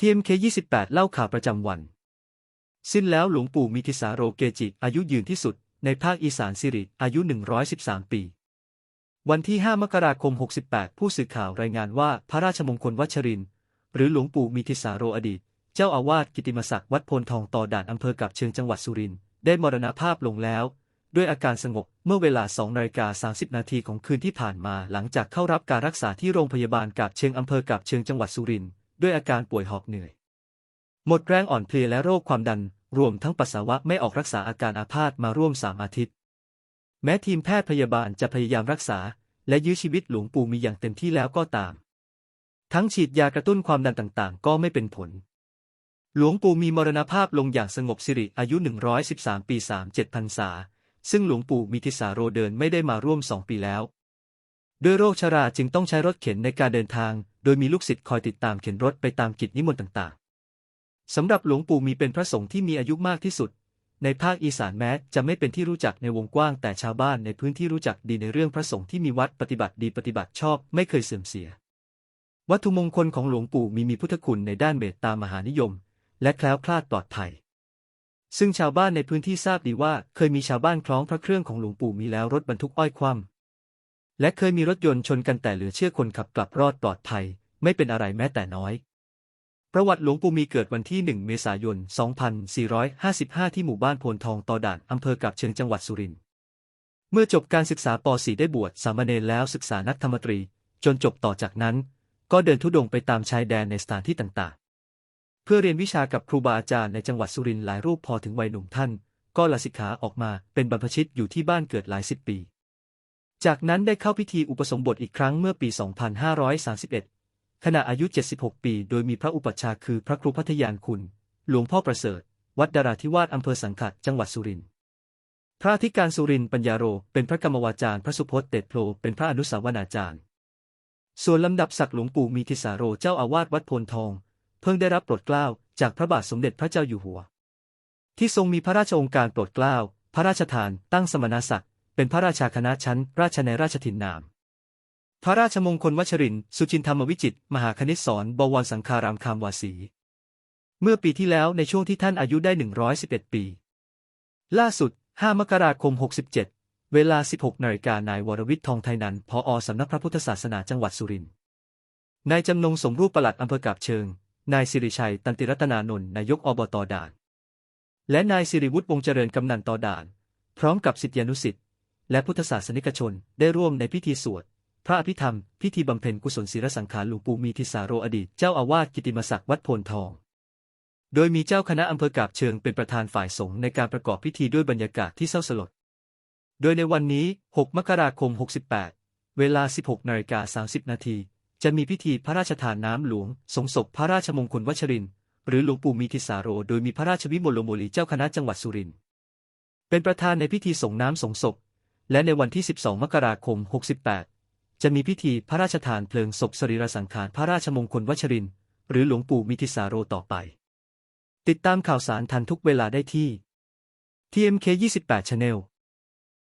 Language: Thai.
TMK 28 เล่าข่าวประจำวัน สิ้นแล้วหลวงปู่มิทิสาโรเกจิ อายุยืนที่สุด ในภาคอีสานสิริ อายุ 113 ปี วันที่ 5 มกราคม 68 ผู้สื่อข่าวรายงานว่าพระราชมงคลวัชริน หรือหลวงปู่มิทิสาโรอดีต เจ้าอาวาสกิติมศักดิ์วัดโพนทองต่อด่านอำเภอกับเชิงจังหวัดสุรินทร์ได้มรณภาพลงแล้ว ด้วยอาการสงบเมื่อเวลา2นาฬิกา30 นาทีของคืนที่ผ่านมาหลังจากเข้ารับการรักษาที่โรงพยาบาลกับเชิงอำเภอกับเชิงจังหวัดสุรินทร์ ด้วยอาการป่วยหอบเหนื่อย หมดแรงอ่อนเพลียและโรคความดัน รวมทั้งปัสสาวะไม่ออกรักษาอาการอาพาธมาร่วมสามอาทิตย์ แม้ทีมแพทย์พยาบาลจะพยายามรักษา และยื้อชีวิตหลวงปู่มีอย่างเต็มที่แล้วก็ตาม ทั้งฉีดยากระตุ้นความดันต่างๆ ก็ไม่เป็นผล หลวงปู่มีมรณภาพลงอย่างสงบสิริอายุ 113 ปี 37พรรษา ซึ่งหลวงปู่มีทิสาโรเดินไม่ได้มาร่วมสองปีแล้วด้วยโรคชราจึงต้องใช้รถเข็นในการเดินทาง โดยมีลูกศิษย์คอยติดตามเข็นรถไปตามกิจนิมนต์ต่างๆ สำหรับหลวงปู่มีเป็นพระสงฆ์ที่มีอายุมากที่สุด ในภาคอีสานแม้จะไม่เป็นที่รู้จักในวงกว้าง แต่ชาวบ้านในพื้นที่รู้จักดีในเรื่องพระสงฆ์ที่มีวัดปฏิบัติดีปฏิบัติชอบไม่เคยเสื่อมเสีย วัตถุมงคลของหลวงปู่มีมีพุทธคุณในด้านเมตตามหานิยม และแคล้วคลาดปลอดภัยซึ่งชาวบ้านในพื้นที่ทราบดีว่าเคยมีชาวบ้านคล้องพระเครื่องของหลวงปู่มีแล้วรถบรรทุกอ้อยคว่ำ และเคยมีรถยนต์ชนกันแต่เหลือเชื่อคนขับกลับรอดปลอดภัย ไม่เป็นอะไรแม้แต่น้อย ประวัติหลวงปู่มีเกิดวันที่ 1 เมษายน 2455 ที่หมู่บ้านโพนทองตอด่านอำเภอกับเชิงจังหวัดสุรินทร์ เมื่อจบการศึกษาป .4 ได้บวชสามเณรแล้วศึกษานักธรรมตรี จนจบต่อจากนั้น ก็เดินทุดงไปตามชายแดนในสถานที่ต่างๆ เพื่อเรียนวิชากับครูบาอาจารย์ในจังหวัดสุรินทร์หลายรูปพอถึงวัยหนุ่มท่าน ก็ลาสิกขาออกมาเป็นบรรพชิตอยู่ที่บ้านเกิดหลายสิบปี จากนั้นได้เข้าพิธีอุปสมบทอีกครั้งเมื่อปี 2531 ขณะอายุ 76 ปี โดยมีพระอุปัชฌาย์คือพระครูพัทยานคุณ หลวงพ่อประเสริฐ วัดดาราธิวาสอำเภอสังขะจังหวัดสุรินทร์ พระธิการสุรินทร์ปัญญาโร เป็นพระกรรมวาจารย์ พระสุพจน์เตดโพลเป็นพระอนุสาวนาจารย์ ส่วนลำดับศักดิ์หลวงปู่มีทิสาโรเจ้าอาวาสวัดโพนทอง เพิ่งได้รับโปรดเกล้าจากพระบาทสมเด็จพระเจ้าอยู่หัว ที่ทรงมีพระราชองค์การโปรดเกล้าพระราชทาน ตั้งสมณศักดิ์ เป็นพระราชาคณะชั้น ราชในราชถิ่นนาม พระราชมงคลวชริน สุจินธรรมวิจิต มหาคณิตสอนบวรสังคารามคามวาสี เมื่อปีที่แล้วในช่วงที่ท่านอายุได้ 111 ปี ล่าสุด 5 มกราคม 67 เวลา 16 นาฬิกานาย วรวิทย์ทองไทยนันท์ผอสำนักพระพุทธศาสนาจังหวัดสุรินทร์ นายจำนงสมรูปปลัดอำเภอกาบเชิง นายสิริชัย ตันติรัตนานนท์ นายกอบตด่าน และนายสิริวุฒิวงเจริญกำนันตอด่าน พร้อมกับศิษยานุศิษย์ และพุทธศาสนิกชนได้ร่วมในพิธีสวด พระอภิธรรม พิธีบำเพ็ญกุศลศีลสังขารหลวงปู่มีทิสาโรอดีตเจ้าอาวาสกิติมศักดิ์วัดโพนทอง โดยมีเจ้าคณะอำเภอกาบเชิงเป็นประธานฝ่ายสงฆ์ในการประกอบพิธีด้วยบรรยากาศที่เศร้าสลด โดยในวันนี้ 6 มกราคม 68 เวลา 16นาฬิกา30 นาทีจะมีพิธีพระราชทานน้ำหลวง สงศพพระราชมงคลวชริน หรือหลวงปู่มีทิสาโร โดยมีพระราชวิมลลโมลีเจ้าคณะจังหวัดสุรินทร์เป็นประธานในพิธีส่งน้ำสงศพ และในวันที่ 12 มกราคม 68 จะมีพิธีพระราชทานเพลิงศพสรีระสังขารพระราชมงคลวชริน หรือหลวงปู่มิทิสาโรต่อไป ติดตามข่าวสารทันทุกเวลาได้ที่ TMK 28 Channel